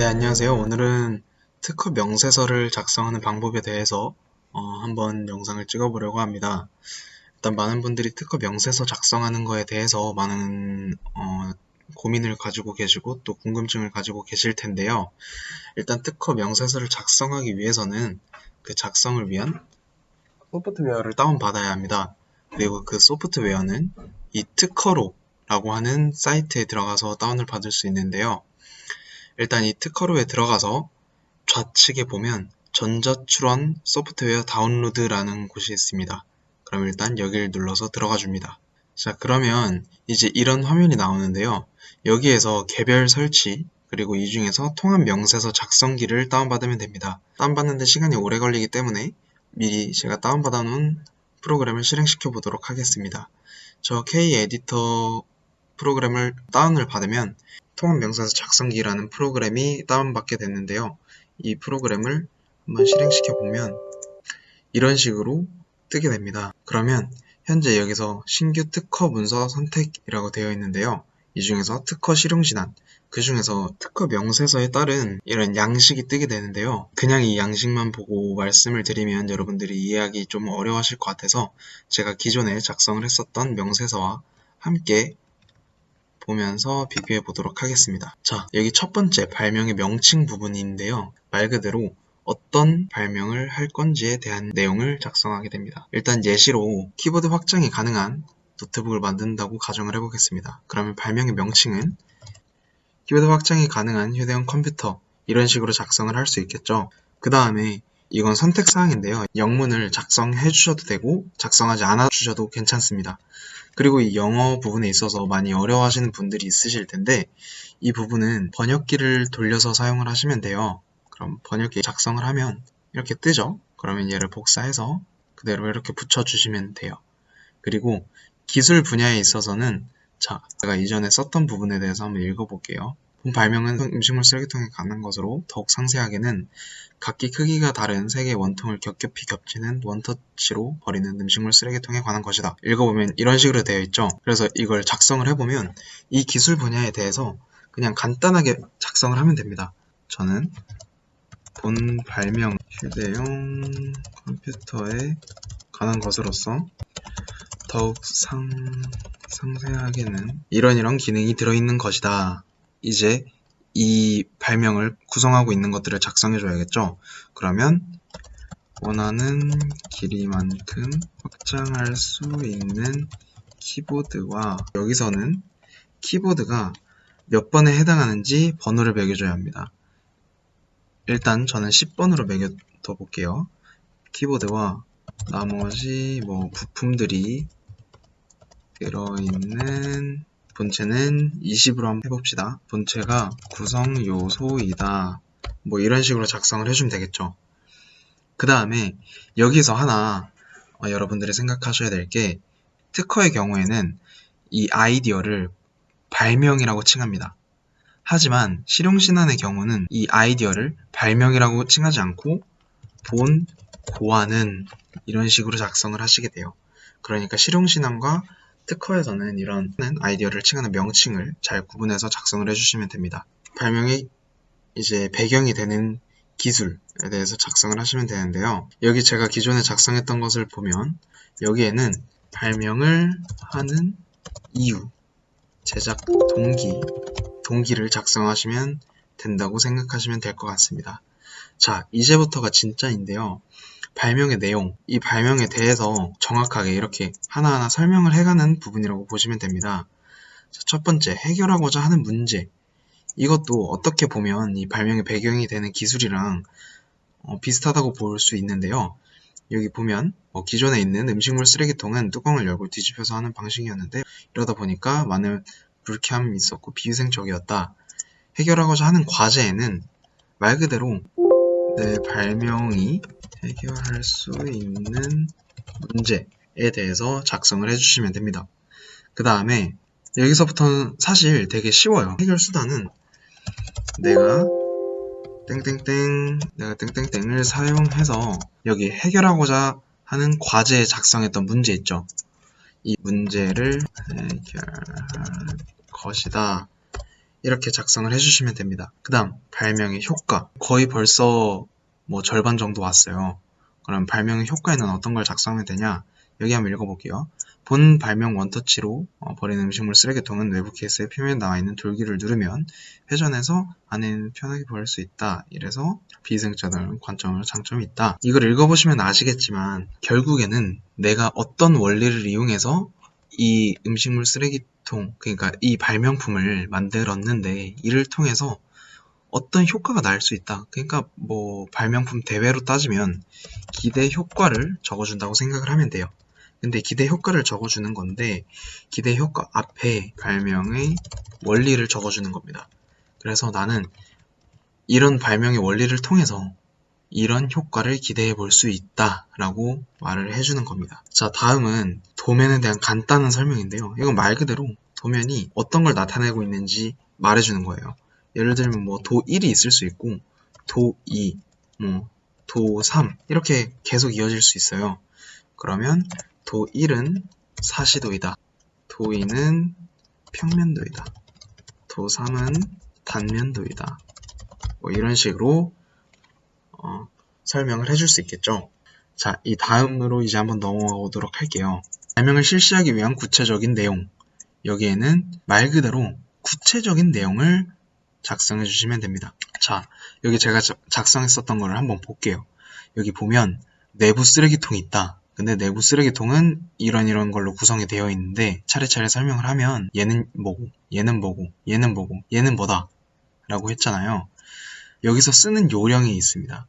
네, 안녕하세요. 오늘은 특허 명세서를 작성하는 방법에 대해서 어, 한번 영상을 찍어보려고 합니다. 일단 많은 분들이 특허 명세서 작성하는 거에 대해서 많은 어, 고민을 가지고 계시고 또 궁금증을 가지고 계실 텐데요. 일단 특허 명세서를 작성하기 위해서는 그 작성을 위한 소프트웨어를 다운받아야 합니다. 그리고 그 소프트웨어는 이 특허로라고 하는 사이트에 들어가서 다운을 받을 수 있는데요. 일단 이 특허로에 들어가서 좌측에 보면 전자출원 소프트웨어 다운로드라는 곳이 있습니다. 그럼 일단 여기를 눌러서 들어가 줍니다. 자, 그러면 이제 이런 화면이 나오는데요. 여기에서 개별 설치, 그리고 이 중에서 통합 명세서 작성기를 다운받으면 됩니다. 다운받는데 시간이 오래 걸리기 때문에 미리 제가 다운받아 놓은 프로그램을 실행시켜 보도록 하겠습니다. 저 K 에디터 프로그램을 다운을 받으면 통합 명세서 작성기라는 프로그램이 다운받게 됐는데요. 이 프로그램을 한번 실행시켜 보면 이런 식으로 뜨게 됩니다. 그러면 현재 여기서 신규 특허 문서 선택이라고 되어 있는데요. 이 중에서 특허 실용신안, 그 중에서 특허 명세서에 따른 이런 양식이 뜨게 되는데요. 그냥 이 양식만 보고 말씀을 드리면 여러분들이 이해하기 좀 어려워하실 것 같아서 제가 기존에 작성을 했었던 명세서와 함께 보면서 비교해 보도록 하겠습니다. 자, 여기 첫 번째 발명의 명칭 부분인데요. 말 그대로 어떤 발명을 할 건지에 대한 내용을 작성하게 됩니다. 일단 예시로 키보드 확장이 가능한 노트북을 만든다고 가정을 해보겠습니다. 그러면 발명의 명칭은 키보드 확장이 가능한 휴대용 컴퓨터 이런 식으로 작성을 할 수 있겠죠. 그 다음에 이건 선택사항인데요. 영문을 작성해 주셔도 되고 작성하지 않아 주셔도 괜찮습니다. 그리고 이 영어 부분에 있어서 많이 어려워하시는 분들이 있으실 텐데 이 부분은 번역기를 돌려서 사용을 하시면 돼요. 그럼 번역기 작성을 하면 이렇게 뜨죠? 그러면 얘를 복사해서 그대로 이렇게 붙여주시면 돼요. 그리고 기술 분야에 있어서는 자, 제가 이전에 썼던 부분에 대해서 한번 읽어볼게요. 본 발명은 음식물 쓰레기통에 관한 것으로 더욱 상세하게는 각기 크기가 다른 세 개의 원통을 겹겹이 겹치는 원터치로 버리는 음식물 쓰레기통에 관한 것이다. 읽어보면 이런 식으로 되어 있죠. 그래서 이걸 작성을 해보면 이 기술 분야에 대해서 그냥 간단하게 작성을 하면 됩니다. 저는 본 발명 휴대용 컴퓨터에 관한 것으로서 더욱 상, 상세하게는 이런 이런 기능이 들어있는 것이다. 이제 이 발명을 구성하고 있는 것들을 작성해 줘야겠죠. 그러면 원하는 길이만큼 확장할 수 있는 키보드와 여기서는 키보드가 몇 번에 해당하는지 번호를 매겨줘야 합니다. 일단 저는 10번으로 매겨둬 볼게요. 키보드와 나머지 뭐 부품들이 들어있는 본체는 20으로 한번 해봅시다. 본체가 구성 요소이다. 뭐 이런 식으로 작성을 해주면 되겠죠. 그 다음에 여기서 하나 어, 여러분들이 생각하셔야 될 게 특허의 경우에는 이 아이디어를 발명이라고 칭합니다. 하지만 실용신안의 경우는 이 아이디어를 발명이라고 칭하지 않고 본, 고안은 이런 식으로 작성을 하시게 돼요. 그러니까 실용신안과 특허에서는 이런 아이디어를 칭하는 명칭을 잘 구분해서 작성을 해주시면 됩니다. 발명이 이제 배경이 되는 기술에 대해서 작성을 하시면 되는데요. 여기 제가 기존에 작성했던 것을 보면 여기에는 발명을 하는 이유, 제작 동기, 동기를 작성하시면 된다고 생각하시면 될 것 같습니다. 자, 이제부터가 진짜인데요. 발명의 내용, 이 발명에 대해서 정확하게 이렇게 하나하나 설명을 해가는 부분이라고 보시면 됩니다. 첫 번째, 해결하고자 하는 문제. 이것도 어떻게 보면 이 발명의 배경이 되는 기술이랑 어, 비슷하다고 볼 수 있는데요. 여기 보면 어, 기존에 있는 음식물 쓰레기통은 뚜껑을 열고 뒤집혀서 하는 방식이었는데 이러다 보니까 많은 불쾌함이 있었고 비위생적이었다. 해결하고자 하는 과제에는 말 그대로 내 발명이 해결할 수 있는 문제에 대해서 작성을 해주시면 됩니다. 그 다음에 여기서부터는 사실 되게 쉬워요. 해결 수단은 내가 땡땡땡 내가 땡땡땡을 사용해서 여기 해결하고자 하는 과제에 작성했던 문제 있죠. 이 문제를 해결할 것이다. 이렇게 작성을 해주시면 됩니다. 그 다음 발명의 효과 거의 벌써 뭐 절반 정도 왔어요. 그럼 발명의 효과에는 어떤 걸 작성하면 되냐? 여기 한번 읽어볼게요. 본 발명 원터치로 어, 버린 음식물 쓰레기통은 외부 케이스의 표면에 나와 있는 돌기를 누르면 회전해서 안에는 편하게 버릴 수 있다. 이래서 비승자들은 관점으로 장점이 있다. 이걸 읽어보시면 아시겠지만 결국에는 내가 어떤 원리를 이용해서 이 음식물 쓰레기 통, 그러니까 이 발명품을 만들었는데 이를 통해서 어떤 효과가 날 수 있다. 그러니까 뭐 발명품 대회로 따지면 기대 효과를 적어준다고 생각을 하면 돼요. 근데 기대 효과를 적어주는 건데 기대 효과 앞에 발명의 원리를 적어주는 겁니다. 그래서 나는 이런 발명의 원리를 통해서 이런 효과를 기대해 볼 수 있다 라고 말을 해주는 겁니다. 자 다음은 도면에 대한 간단한 설명인데요. 이건 말 그대로 도면이 어떤 걸 나타내고 있는지 말해주는 거예요. 예를 들면 뭐 도 1이 있을 수 있고 도 2, 뭐 도 3 이렇게 계속 이어질 수 있어요. 그러면 도 1은 사시도이다. 도 2는 평면도이다. 도 3은 단면도이다. 뭐 이런 식으로 어, 설명을 해줄 수 있겠죠. 자, 이 다음으로 이제 한번 넘어가 보도록 할게요. 설명을 실시하기 위한 구체적인 내용. 여기에는 말 그대로 구체적인 내용을 작성해 주시면 됩니다. 자, 여기 제가 작성했었던 거를 한번 볼게요. 여기 보면 내부 쓰레기통이 있다. 근데 내부 쓰레기통은 이런 이런 걸로 구성이 되어 있는데 차례차례 설명을 하면 얘는 뭐고 얘는 뭐고 얘는 뭐고 얘는 뭐다 라고 했잖아요. 여기서 쓰는 요령이 있습니다.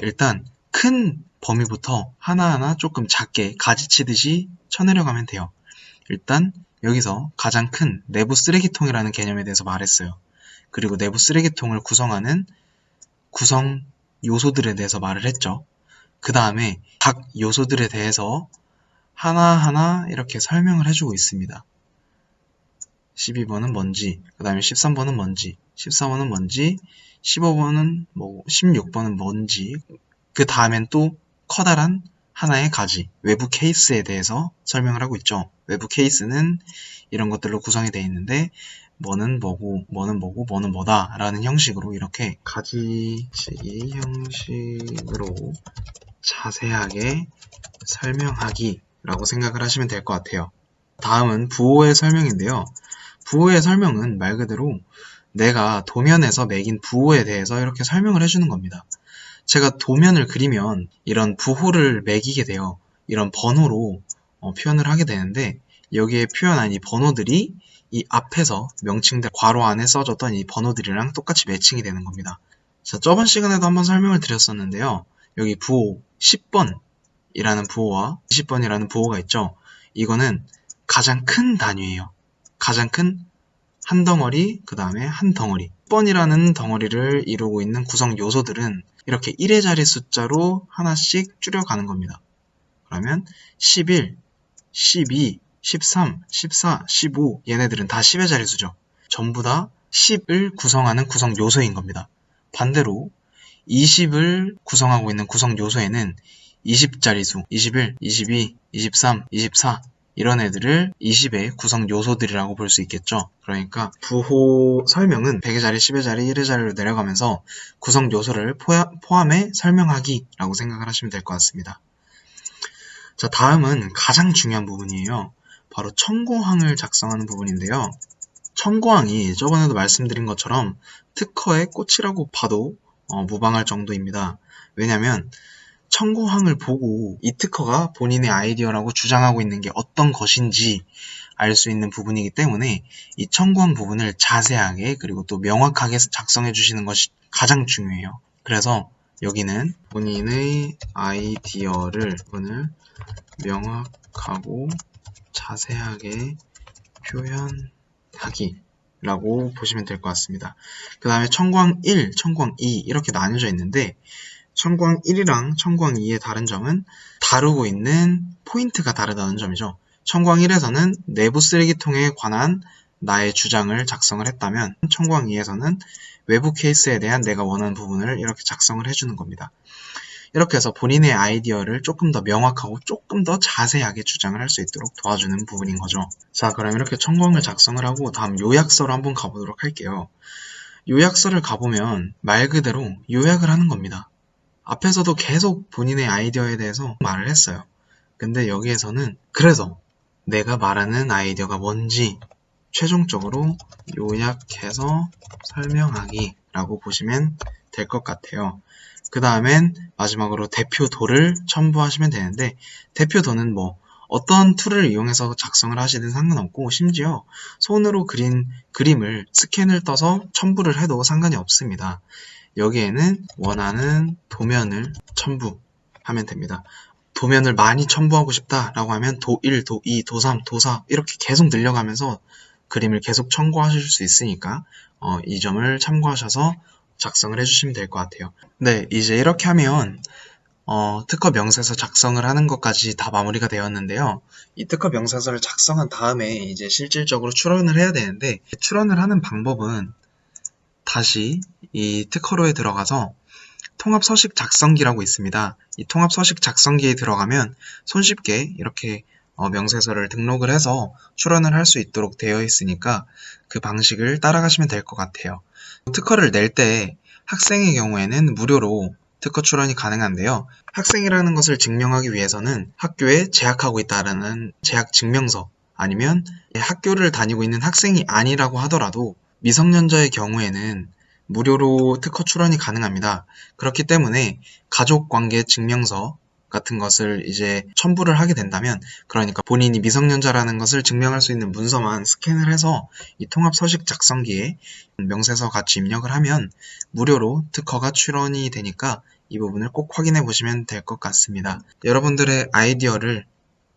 일단 큰 범위부터 하나하나 조금 작게 가지치듯이 쳐내려가면 돼요. 일단 여기서 가장 큰 내부 쓰레기통이라는 개념에 대해서 말했어요. 그리고 내부 쓰레기통을 구성하는 구성 요소들에 대해서 말을 했죠. 그 다음에 각 요소들에 대해서 하나하나 이렇게 설명을 해주고 있습니다. 12번은 뭔지, 그 다음에 13번은 뭔지, 14번은 뭔지, 15번은 뭐, 16번은 뭔지, 그 다음엔 또 커다란 하나의 가지, 외부 케이스에 대해서 설명을 하고 있죠. 외부 케이스는 이런 것들로 구성이 되어 있는데, 뭐는 뭐고, 뭐는 뭐고, 뭐는 뭐다 라는 형식으로 이렇게 가지치기 형식으로 자세하게 설명하기 라고 생각을 하시면 될 것 같아요. 다음은 부호의 설명인데요. 부호의 설명은 말 그대로 내가 도면에서 매긴 부호에 대해서 이렇게 설명을 해주는 겁니다. 제가 도면을 그리면 이런 부호를 매기게 돼요. 이런 번호로 어, 표현을 하게 되는데 여기에 표현한 이 번호들이 이 앞에서 명칭들 괄호 안에 써졌던 이 번호들이랑 똑같이 매칭이 되는 겁니다. 자, 저번 시간에도 한번 설명을 드렸었는데요. 여기 부호 10번이라는 부호와 20번이라는 부호가 있죠. 이거는 가장 큰 단위예요. 가장 큰 한 덩어리, 그 다음에 한 덩어리. 10번이라는 덩어리를 이루고 있는 구성 요소들은 이렇게 1의 자리 숫자로 하나씩 줄여가는 겁니다. 그러면 11, 12, 13, 14, 15 얘네들은 다 10의 자리 수죠. 전부 다 10을 구성하는 구성 요소인 겁니다. 반대로 20을 구성하고 있는 구성 요소에는 20자리수, 21, 22, 23, 24 이런 애들을 20의 구성 요소들이라고 볼 수 있겠죠. 그러니까 부호 설명은 100의 자리, 10의 자리, 1의 자리로 내려가면서 구성 요소를 포함해 설명하기라고 생각을 하시면 될 것 같습니다. 자, 다음은 가장 중요한 부분이에요. 바로 청고항을 작성하는 부분인데요. 청고항이 저번에도 말씀드린 것처럼 특허의 꽃이라고 봐도 어, 무방할 정도입니다. 왜냐면 청구항을 보고 이 특허가 본인의 아이디어라고 주장하고 있는 게 어떤 것인지 알 수 있는 부분이기 때문에 이 청구항 부분을 자세하게 그리고 또 명확하게 작성해 주시는 것이 가장 중요해요. 그래서 여기는 본인의 아이디어를 오늘 명확하고 자세하게 표현하기 라고 보시면 될 것 같습니다. 그 다음에 청광 1, 청광 2 이렇게 나뉘어져 있는데 청광 1이랑 청광 2의 다른 점은 다루고 있는 포인트가 다르다는 점이죠. 청광 1에서는 내부 쓰레기통에 관한 나의 주장을 작성을 했다면 청광 2에서는 외부 케이스에 대한 내가 원하는 부분을 이렇게 작성을 해주는 겁니다. 이렇게 해서 본인의 아이디어를 조금 더 명확하고 조금 더 자세하게 주장을 할 수 있도록 도와주는 부분인 거죠. 자, 그럼 이렇게 청구항을 작성을 하고 다음 요약서로 한번 가보도록 할게요. 요약서를 가보면 말 그대로 요약을 하는 겁니다. 앞에서도 계속 본인의 아이디어에 대해서 말을 했어요. 근데 여기에서는 그래서 내가 말하는 아이디어가 뭔지 최종적으로 요약해서 설명하기 라고 보시면 될 것 같아요. 그 다음엔 마지막으로 대표도를 첨부하시면 되는데 대표도는 뭐 어떤 툴을 이용해서 작성을 하시든 상관없고 심지어 손으로 그린 그림을 스캔을 떠서 첨부를 해도 상관이 없습니다. 여기에는 원하는 도면을 첨부하면 됩니다. 도면을 많이 첨부하고 싶다라고 하면 도 1, 도 2, 도 3, 도 4 이렇게 계속 늘려가면서 그림을 계속 첨부하실 수 있으니까 어, 이 점을 참고하셔서 작성을 해주시면 될 것 같아요. 네, 이제 이렇게 하면 어, 특허 명세서 작성을 하는 것까지 다 마무리가 되었는데요. 이 특허 명세서를 작성한 다음에 이제 실질적으로 출원을 해야 되는데 출원을 하는 방법은 다시 이 특허로에 들어가서 통합 서식 작성기라고 있습니다. 이 통합 서식 작성기에 들어가면 손쉽게 이렇게 어, 명세서를 등록을 해서 출원을 할 수 있도록 되어 있으니까 그 방식을 따라가시면 될 것 같아요. 특허를 낼 때 학생의 경우에는 무료로 특허 출원이 가능한데요. 학생이라는 것을 증명하기 위해서는 학교에 재학하고 있다라는 재학 증명서 아니면 학교를 다니고 있는 학생이 아니라고 하더라도 미성년자의 경우에는 무료로 특허 출원이 가능합니다. 그렇기 때문에 가족관계 증명서 같은 것을 이제 첨부를 하게 된다면 그러니까 본인이 미성년자라는 것을 증명할 수 있는 문서만 스캔을 해서 이 통합 서식 작성기에 명세서 같이 입력을 하면 무료로 특허가 출원이 되니까 이 부분을 꼭 확인해 보시면 될 것 같습니다. 여러분들의 아이디어를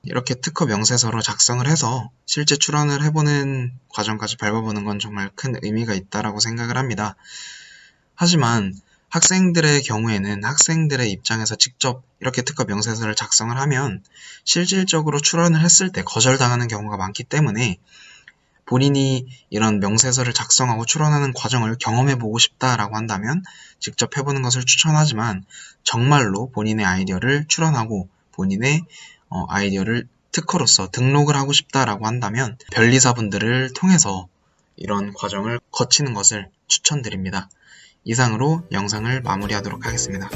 이렇게 특허 명세서로 작성을 해서 실제 출원을 해보는 과정까지 밟아보는 건 정말 큰 의미가 있다라고 생각을 합니다. 하지만 학생들의 경우에는 학생들의 입장에서 직접 이렇게 특허 명세서를 작성을 하면 실질적으로 출원을 했을 때 거절당하는 경우가 많기 때문에 본인이 이런 명세서를 작성하고 출원하는 과정을 경험해 보고 싶다라고 한다면 직접 해보는 것을 추천하지만 정말로 본인의 아이디어를 출원하고 본인의 어, 아이디어를 특허로서 등록을 하고 싶다라고 한다면 변리사분들을 통해서 이런 과정을 거치는 것을 추천드립니다. 이상으로 영상을 마무리하도록 하겠습니다.